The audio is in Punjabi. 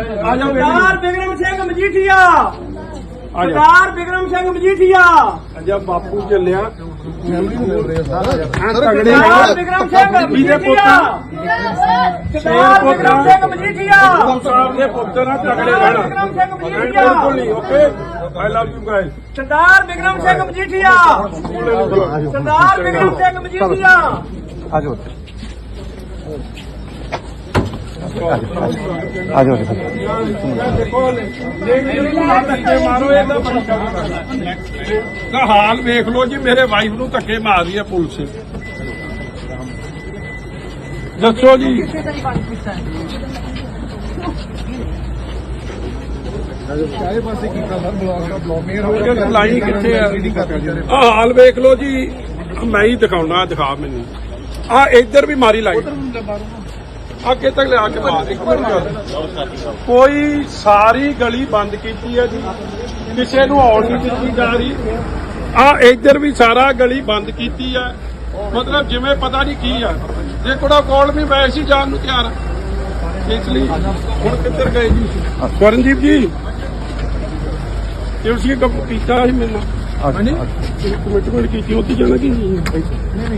ਸਰਦਾਰ ਬਿਕਰਮ ਸਿੰਘ ਮਜੀਠੀਆ। ਸਰਦਾਰ ਬਿਕਰਮ ਸਿੰਘ ਮਜੀਠੀਆ। ਅਜਾ ਬਾਪੂ ਚੱਲਿਆ। ਸਰਦਾਰ ਬਿਕਰਮ ਸਿੰਘ ਮਜੀਠੀਆ। ਪੁੱਤ। ਸਰਦਾਰ ਬਿਕਰਮ ਸਿੰਘ ਮਜੀਠੀਆ। ਸਾਹਿਬ ਦੇ ਪੁੱਤ ਨਾਲ ਤਗੜੇ ਸਰਦਾਰ ਰਹਿਣਾ ਬਿਕਰਮ ਸਿੰਘ ਮਜੀਠੀਆ। ਬਿਲਕੁਲ ਨਹੀਂ okay? I love you guys Sardar Bikram Singh Majithia. Sardar Bikram Singh Majithia. ਆਜੋ। ਆਜੋ ਦੇਖੋ ਧੱਕੇ ਮਾਰੋ ਇਹ ਤਾਂ ਬੜੀ ਦਾ ਹਾਲ ਵੇਖ ਲਓ ਜੀ ਮੇਰੇ ਵਾਈਫ ਨੂੰ ਧੱਕੇ ਮਾਰ ਰਹੀ ਹੈ ਪੁਲਿਸ। ਦੱਸੋ ਜੀ। ਲਾਈ ਕਿੱਥੇ ਆ? ਆ ਹਾਲ ਵੇਖ ਲਓ ਜੀ ਮੈਂ ਹੀ ਦਿਖਾਉਣਾ ਦਿਖਾ ਮੈਨੂੰ। ਆ ਇੱਧਰ ਵੀ ਮਾਰੀ ਲਾਈ ਅੱਗੇ ਤੱਕ ਲਿਆ ਕੇ ਮਾਰ ਇੱਕ ਮਿੰਟ। ਕੋਈ ਸਾਰੀ ਗਲੀ ਬੰਦ ਕੀਤੀ ਹੈ ਜੀ। ਕਿਸੇ ਨੂੰ ਆਉਣ ਨਹੀਂ ਦਿੱਤੀ ਜਾ ਰਹੀ। ਆ ਇੱਧਰ ਵੀ ਸਾਰਾ ਗਲੀ ਬੰਦ ਕੀਤੀ ਹੈ। ਮਤਲਬ ਜਿਵੇਂ ਪਤਾ ਨਹੀਂ ਕੀ ਆ। ਜੇ ਕੋੜਾ ਕੋਲ ਵੀ ਮੈਂ ਸੀ ਜਾਣ ਨੂੰ ਤਿਆਰ। ਇਸ ਲਈ ਹੁਣ ਕਿੱਧਰ ਗਏ ਜੀ? ਸਵਰਨਜੀਤ ਜੀ ਤੁਸੀਂ ਕੰਮ ਕੀਤਾ ਸੀ ਮੈਨੂੰ। ਆਜੋ ਕਮਿਟਮੈਂਟ ਕੀਤੀ ਉੱਥੇ ਜਾਣਾ ਕਿ ਨਹੀਂ